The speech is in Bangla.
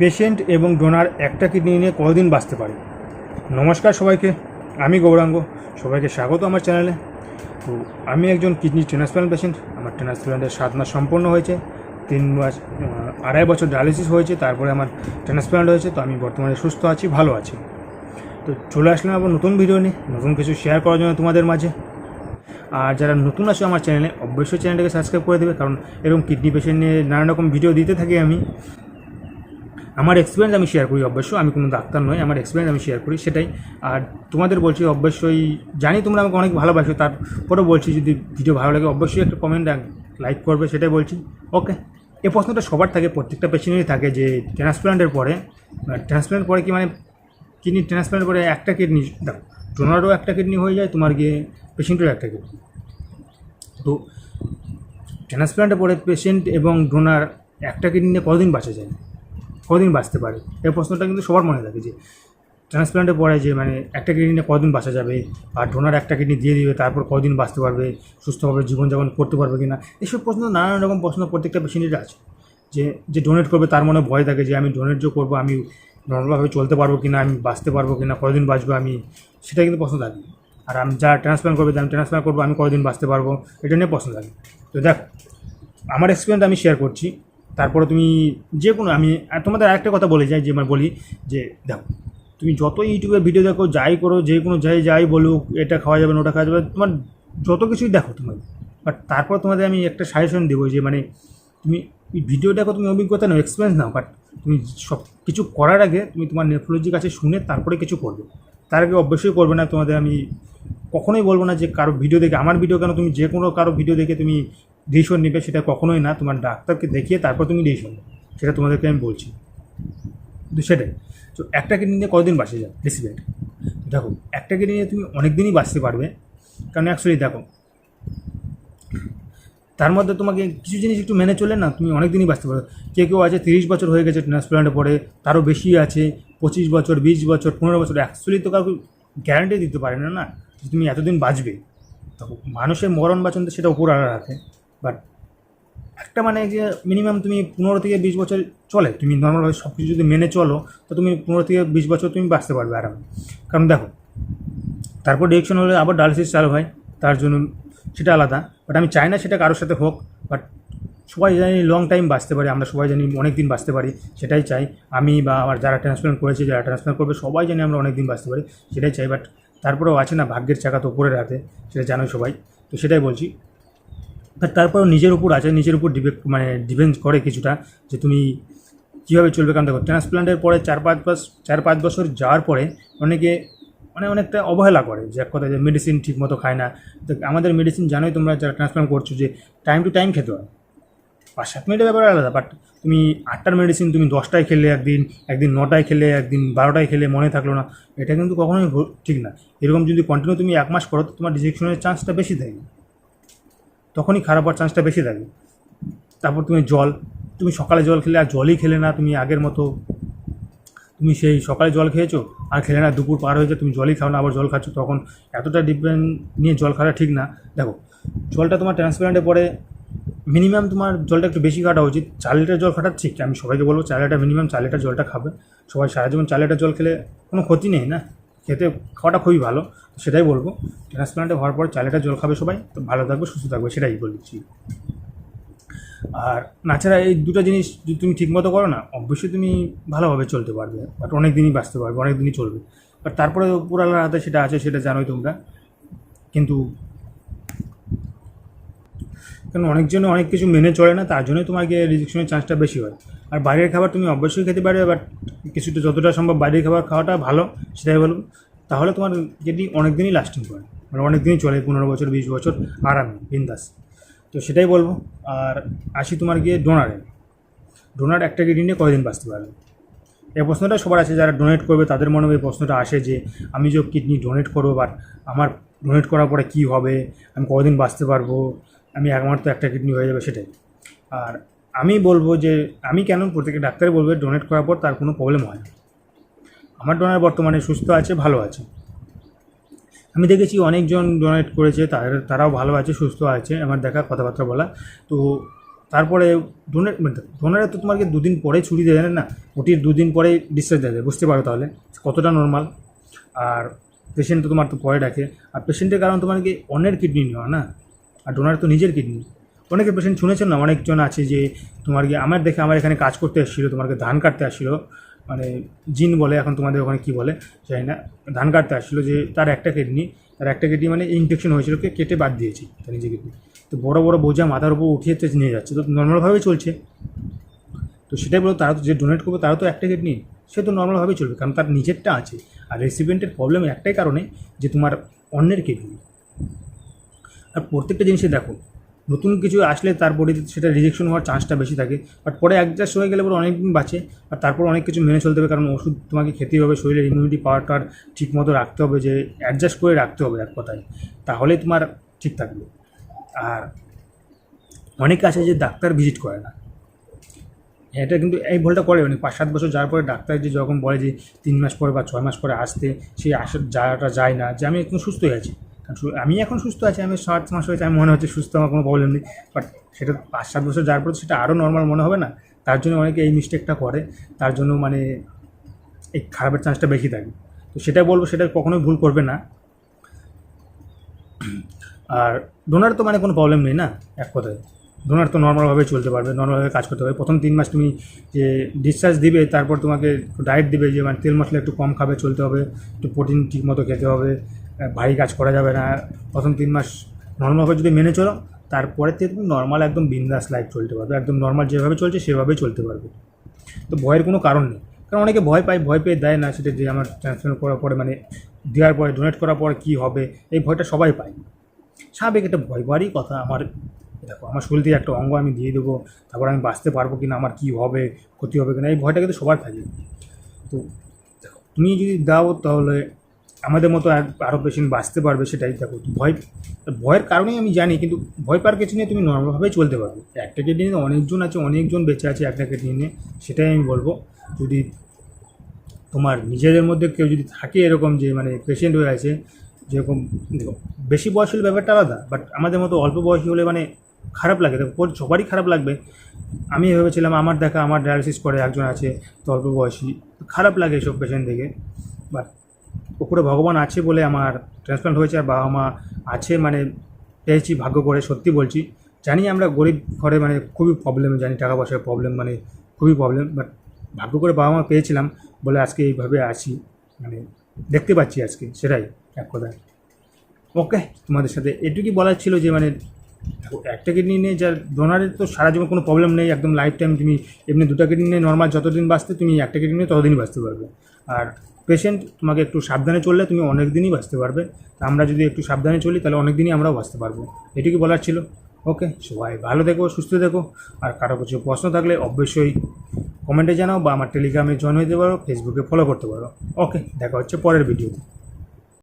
পেশেন্ট এবং ডোনার একটা কিডনি নিয়ে কতদিন বাঁচতে পারে? নমস্কার সবাইকে, আমি গৌরাঙ্গ। সবাইকে স্বাগত আমার চ্যানেলে। তো আমি একজন কিডনি ট্রান্সপ্লান্ট পেশেন্ট। আমার ট্রান্সপ্লান্টের সাত মাস সম্পন্ন হয়েছে। তিন মাস আড়াই বছর ডায়ালিসিস হয়েছে, তারপরে আমার ট্রান্সপ্লান্ট হয়েছে। তো আমি বর্তমানে সুস্থ আছি, ভালো আছি। তো চলে আসলাম আবার নতুন ভিডিও নিয়ে, নতুন কিছু শেয়ার করার জন্য তোমাদের মাঝে। আর যারা নতুন আসে আমার চ্যানেলে, অবশ্যই চ্যানেলটাকে সাবস্ক্রাইব করে দেবে। কারণ এরকম কিডনি পেশেন্ট নিয়ে নানা রকম ভিডিও দিতে থাকি আমি। আমার এক্সপিরিয়েন্স আমি শেয়ার করি, অবশ্যই। আমি কোনো ডাক্তার নই, আমার এক্সপিরিয়েন্স আমি শেয়ার করি, সেটাই। আর তোমাদের বলছি, অবশ্যই জানি তোমরা আমাকে অনেক ভালোবাসো, তারপরেও বলছি, যদি ভিডিও ভালো লাগে, অবশ্যই একটা কমেন্ট লাইক করবে, সেটাই বলছি। ওকে এই প্রশ্নটা সবার থাকে, প্রত্যেকটা পেশেন্টেরই থাকে যে ট্রান্সপ্লান্টের পরে। ট্রান্সপ্লান্ট পরে কি মানে কিডনি ট্রান্সপ্লান্ট করে একটা কিডনি, দেখো ডোনারও একটা কিডনি হয়ে যায়, তোমার গিয়ে পেশেন্টেরও একটা কিডনি। তো ট্রান্সপ্লান্টের পরে পেশেন্ট এবং ডোনার একটা কিডনি নিয়ে কতদিন বাঁচা যায়? কতদিন বাঁচতে পারে? এই প্রশ্নটা কিন্তু সবার মনে থাকে যে ট্রান্সপ্লান্টের পরে যে মানে একটা কিডনি নিয়ে কতদিন বাঁচা যাবে? আর ডোনার একটা কিডনি দিয়ে দিবে, তারপর কদিন বাঁচতে পারবে? সুস্থভাবে জীবনযাপন করতে পারবে কি না এসব প্রশ্ন, নানান রকম প্রশ্ন প্রত্যেকটা পেশেন্টের আছে যে যে ডোনেট করবে তার মনে ভয় থাকে যে, আমি ডোনেট যে করব, আমি নর্মালভাবে চলতে পারব কি না আমি বাঁচতে পারব কি না কতদিন বাঁচবো আমি? সেটা কিন্তু প্রশ্ন থাকে। আর আমি যা ট্রান্সপ্লান্ট করবে আমি ট্রান্সপ্লান্ট করব, আমি কদিন বাঁচতে পারব? এটা নিয়ে প্রশ্ন থাকে। তো দেখ, আমার এক্সপিরিয়েন্স আমি শেয়ার করছি। তারপরে তুমি যে কোনো, আমি তোমাদের আরেকটা কথা বলে যাই, যে আমার বলি, যে দেখো, তুমি যত ইউটিউবে ভিডিও দেখো, যাই করো, যে কোনো যাই যাই বলুক এটা খাওয়া যাবে না, ওটা খাওয়া যাবে তোমার যত কিছুই দেখো তোমার বাট তারপর তোমাদের আমি একটা সাজেশন দেবো যে মানে তুমি ভিডিও দেখো, তুমি অভিজ্ঞতা নাও এক্সপিরিয়েন্স নাও বাট তুমি সব কিছু করার আগে তুমি তোমার নেফ্রোলজির কাছে শুনে তারপরে কিছু করবে। তার আগে অবশ্যই করবে না, তোমাদের আমি কখনোই বলব না যে কারও ভিডিও দেখে, আমার ভিডিও কেন, তুমি যে কোনো কারও ভিডিও দেখে তুমি ডিসিশন নেবে সেটা কখনোই না। তোমার ডাক্তারকে দেখিয়ে তারপর তুমি ডিসিশন সেটা তোমাদেরকে আমি বলছি। কিন্তু সেটাই। তো একটা কিডনি নিয়ে কতদিন বাঁচে যায়? রেসিপেন্ট দেখো, একটা কিডনি নিয়ে তুমি অনেক দিনই বাঁচতে পারবে। কারণ অ্যাকচুয়ালি দেখো, তার মধ্যে তোমাকে কিছু জিনিস একটু মেনে চলে না, তুমি অনেক দিনই বাঁচতে পারো কেউ কেউ আছে তিরিশ বছর হয়ে গেছে ট্রান্সপ্লান্টের পরে তারও বেশি আছে, পঁচিশ বছর, বিশ বছর, পনেরো বছর। অ্যাকচুয়ালি তো কাউকে গ্যারান্টি দিতে পারে না না? তুমি এতদিন বাঁচবে। তখন মানুষের মরণ বাঁচন তো সেটা উপর আড়া রাখে বাট একটা মানে যে মিনিমাম তুমি পনেরো থেকে বিশ বছর চলে, তুমি নর্মালভাবে সব কিছু যদি মেনে চলো, তো তুমি পনেরো থেকে বিশ বছর তুমি বাঁচতে পারবে আরামে। কারণ দেখো, তারপর ডিরেকশন হলে আবার ডায়ালিসিস চালু হয়, তার জন্য সেটা আলাদা বাট আমি চাই না সেটা কারোর সাথে হোক বাট সবাই জানি লং টাইম বাঁচতে পারি, আমরা সবাই জানি অনেক দিন বাঁচতে পারি, সেটাই চাই। আমি বা আমার যারা ট্রান্সপ্লান্ট করেছে, যারা ট্রান্সপ্লান্ট করবে, সবাই জানি আমরা অনেক দিন বাঁচতে পারি, সেটাই চাই বাট তারপরেও আছে না ভাগ্যের চাকা তো উপরের হাতে, সেটা জানোই সবাই, তো সেটাই বলছি। বাট তারপরেও নিজের উপর আছে, নিজের উপর ডিপেন্ড মানে ডিপেন্ড করে কিছুটা যে তুমি কীভাবে চলবে কারণ দেখো ট্রান্সপ্লান্টের পরে চার পাঁচ বছর চার পাঁচ বছর যাওয়ার পরে অনেকে মানে অনেকটা অবহেলা করে যে এক কথা যে মেডিসিন ঠিক মতো খায় না। তো আমাদের মেডিসিন জানোই তোমরা যারা ট্রান্সপ্লান্ট করছ যে টাইম টু টাইম খেতে হয়। পাঁচ, সাত মিনিটের ব্যাপার আলাদা বাট তুমি আটটার মেডিসিন তুমি দশটায় খেলে একদিন একদিন নটায় খেলে, একদিন বারোটায় খেলে, মনে থাকল না। এটা কিন্তু কখনোই ঠিক না। এরকম যদি কন্টিনিউ তুমি এক মাস করো, তো তোমার ডিজেকশনের চান্সটা বেশি থাকে তখনই খারাপ হওয়ার চান্সটা বেশি থাকে। তারপর তুমি জল, তুমি সকালে জল খেলে আর জলই খেলে না, তুমি আগের মতো। তুমি সেই সকালে জল খেয়েছো আর খেলে না, দুপুর পার হয়ে যায়, তুমি জলই খাও না, আবার জল খাচ্ছ, তখন এতটা ডিপেন্ড নিয়ে জল খাওয়া ঠিক না। দেখো, জলটা তোমার ট্রান্সপারেন্টে পরে মিনিমাম তোমার জলটা একটু বেশি খাটা উচিত। চার লিটার জল খাটা ঠিক আমি সবাইকে বলব, চার লিটার মিনিমাম চার লিটার জলটা খাবে। সবাই সারা জীবন চার লিটার জল খেলে কোনো ক্ষতি নেই না? খেতে খাওয়াটা খুবই ভালো সেটাই বলব। ট্রান্সপ্লান্টে হওয়ার পর চালেটা জল খাবে সবাই, তো ভালো থাকবে, সুস্থ থাকবে, সেটাই বলছি। আর নাচারা এই দুটো জিনিস যদি তুমি ঠিকমতো করো না, অবশ্যই তুমি ভালোভাবে চলতে পারবে বাট অনেক দিনই বাঁচতে পারবে অনেক দিনই চলবে। বাট তারপরে পুরালার হাতে সেটা আছে, সেটা জানোই তোমরা। কিন্তু কারণ অনেকজনে অনেক কিছু মেনে চলে না, তার জন্যই তোমার গিয়ে রিজেকশনের চান্সটা বেশি হয়। আর বাইরের খাবার তুমি অবশ্যই খেতে পারবে বাট কিছুটা যতটা সম্ভব বাইরের খাবার খাওয়াটা ভালো, সেটাই বলব তাহলে তোমার যেটি অনেক দিনই লাস্টিং করে মানে অনেক দিনই চলে, পনেরো বছর, বিশ বছর, আরামে, বিন্দাস। তো সেটাই বলব। আর আসি তোমার গিয়ে ডোনারে ডোনার একটা কিডনি নিয়ে কয়দিন বাঁচতে পারবে? এই প্রশ্নটা সবার আছে, যারা ডোনেট করবে, তাদের মনে এই প্রশ্নটা আসে যে, আমি যে কিডনি ডোনেট করব বাট আমার ডোনেট করার পরে কী হবে? আমি কদিন বাঁচতে পারব? আমি আমার তো একটা কিডনি হয়ে যাবে সেটাই। আর আমি বলব যে, আমি কেন প্রত্যেকটা ডাক্তার বলবে ডোনেট করার পর তার কোনো প্রবলেম হয় না। আমার ডোনার বর্তমানে সুস্থ আছে, ভালো আছে। আমি দেখেছি অনেকজন ডোনেট করেছে তাদের তারাও ভালো আছে, সুস্থ আছে, আমার দেখা কথাবার্তা বলা। তো তারপরে ডোনেট ডোনারে তো তোমাকে দুদিন পরে ছুটি দেবে না? ওটির দুদিন পরে ডিসচার্জ দেবে বুঝতে পারো তাহলে? কতটা নর্মাল আর পেশেন্ট তো তোমার তো পরে ডাকে। আর পেশেন্টের কারণ তোমার কি অন্যের কিডনি নেওয়া না? আর ডোনার তো নিজের কিডনি অনেকে পেশেন্ট শুনেছেন না, অনেকজন আছে যে তোমার কি আমার দেখে আমার এখানে কাজ করতে এসেছিল, তোমাকে ধান কাটতে আসছিল মানে জিন বলে এখন তোমাদের ওখানে কি বলে, জানি না, ধান কাটতে আসছিল যে তার একটা কিডনি তার একটা কিডনি মানে ইনফেকশন হয়েছিল কেটে বাদ দিয়েছি তার নিজে কিডনি তো বড় বড় বোঝা মাথার উপর উঠিয়ে নিয়ে যাচ্ছে, তো নর্মালভাবেই চলছে। তো সেটাই বলো, তারা তো যে ডোনেট করবে তারা তো একটা কিডনি সে তো নর্মালভাবেই চলবে, কারণ তার নিজেরটা আছে। আর রেসিপেন্টের প্রবলেম একটাই কারণে যে তোমার অন্যের কিডনি আর প্রত্যেকটা জিনিসে দেখো নতুন কিছু আসলে তার বডিতে সেটা রিজেকশন হওয়ার চান্সটা বেশি থাকে। বাট পরে অ্যাডজাস্ট হয়ে গেলে পরে অনেক দিন বাঁচে, আর তারপর অনেক কিছু মেনে চলতে হবে কারণ ওষুধ তোমাকে খেতেই হবে, শরীরের ইমিউনিটি পাওয়ারটা ঠিক মতো রাখতে হবে যে অ্যাডজাস্ট করে রাখতে হবে এক কথায়। তাহলেই তোমার ঠিক থাকবে। আর অনেকে আছে যে ডাক্তার ভিজিট করে না। এটা কিন্তু এই ভুলটা করে মানে পাঁচ সাত বছর যাওয়ার পরে ডাক্তার যে যখন বলে যে তিন মাস পরে বা ছয় মাস পরে আসতে সেই আসার যাওয়াটা যায় না, যে আমি একদম সুস্থ হয়ে আছি। কারণ আমি এখন সুস্থ আছি, আমি সাত মাস হয়েছে, আমি মনে হচ্ছে সুস্থ, আমার কোনো প্রবলেম নেই। বাট সেটা পাঁচ সাত বছর যাওয়ার পর সেটা আরও নর্মাল মনে হবে না। তার জন্য অনেকে এই মিস্টেকটা করে। তার জন্য মানে এই খারাপের চান্সটা বেশি থাকে। তো সেটা বলব, সেটা কখনোই ভুল করবে না। আর ডোনার তো মানে কোনো প্রবলেম নেই না, এক কথায়। ডোনার তো নর্মালভাবে চলতে পারবে নর্মালভাবে কাজ করতে পারবে। প্রথম তিন মাস তুমি যে ডিসচার্জ দিবে, তারপর তোমাকে ডায়েট দিবে যে মানে তেল মশলা একটু কম খাবে, চলতে হবে। একটু প্রোটিন ঠিক মতো খেতে হবে। ভারী কাজ করা যাবে না। প্রথম তিন মাস নর্মালভাবে যদি মেনে চলো তারপরে থেকে তুমি নর্মাল একদম বিন্দাস লাইফ চলতে পারবে। একদম নর্মাল যেভাবে চলছে, সেভাবেই চলতে পারবে। তো ভয়ের কোনো কারণ নেই। কারণ অনেকে ভয় পায়, ভয় পেয়ে দেয় না সেটা যে আমার ট্রান্সফার করার পরে মানে দেওয়ার পরে ডোনেট করার পরে কী হবে, এই ভয়টা সবাই পায়। স্বাভাবিক একটা ভয় পাওয়ারই কথা আমার দেখো, আমার শরীর থেকে একটা অঙ্গ আমি দিয়ে দেবো, তারপর আমি বাঁচতে পারব কি না আমার কী হবে, ক্ষতি হবে কিনা, এই ভয়টা কিন্তু সবার থাকে তো তুমি যদি দাও তাহলে আমাদের মতো আর- আরও পেশেন্ট বাঁচতে পারবে সেটাই দেখো। ভয়, ভয়ের কারণেই আমি জানি, কিন্তু ভয় পাওয়ার কিছু নিয়ে তুমি নর্মালভাবেই চলতে পারবে। একটা কেটে নিয়ে অনেকজন আছে, অনেকজন বেঁচে আছে একটা কেটে নিয়ে, সেটাই আমি বলব। যদি তোমার নিজেদের মধ্যে কেউ যদি থাকে এরকম যে মানে পেশেন্ট হয়ে আছে, যেরকম দেখো, বেশি বয়স হলে ব্যাপারটা আলাদা বাট আমাদের মতো অল্প বয়সী হলে মানে খারাপ লাগে। দেখো সবারই খারাপ লাগবে। আমি ভেবেছিলাম আমার দেখা, আমার ডায়ালিসিস করে একজন আছে, তো অল্প বয়সী, খারাপ লাগে এসব পেশেন্ট দেখে বাট উপরে ভগবান আছে বলে আমার ট্রান্সপ্লান্ট হয়েছে আর বাবা মা আছে মানে পেয়েছি, ভাগ্য করে সত্যি বলছি। জানি আমরা গরিব ঘরে মানে খুবই প্রবলেম জানি টাকা পয়সার প্রবলেম মানে খুবই প্রবলেম বাট ভাগ্য করে বাবা মা পেয়েছিলাম বলে আজকে এইভাবে আছি মানে দেখতে পাচ্ছি আজকে, সেটাই এক কথায়। ওকে তোমাদের সাথে এটুকুই বলার ছিল যে মানে একটা কিডনি নিয়ে যার ডোনারের তো সারা জীবন কোনো প্রবলেম নেই, একদম লাইফ টাইম তুমি এমনি দুটো কিডনি নিয়ে নর্মাল যতদিন বাঁচতে তুমি একটা কিডনি নিয়ে ততদিনই বাঁচতে পারবে। আর পেশেন্ট তোমাকে একটু সাবধানে চললে তুমি অনেক দিনই বাঁচতে পারবে। আমরা যদি একটু সাবধানে চলি, তাহলে অনেক দিনই আমরাও বাঁচতে পারব। এটুকুই বলার ছিল। ওকে সবাই ভালো দেখো সুস্থ দেখো আর কারও কিছু প্রশ্ন থাকলে অবশ্যই কমেন্টে জানাও বা আমার টেলিগ্রামে জয়েন হতে পারো ফেসবুকে ফলো করতে পারো। ওকে দেখা হচ্ছে পরের ভিডিওতে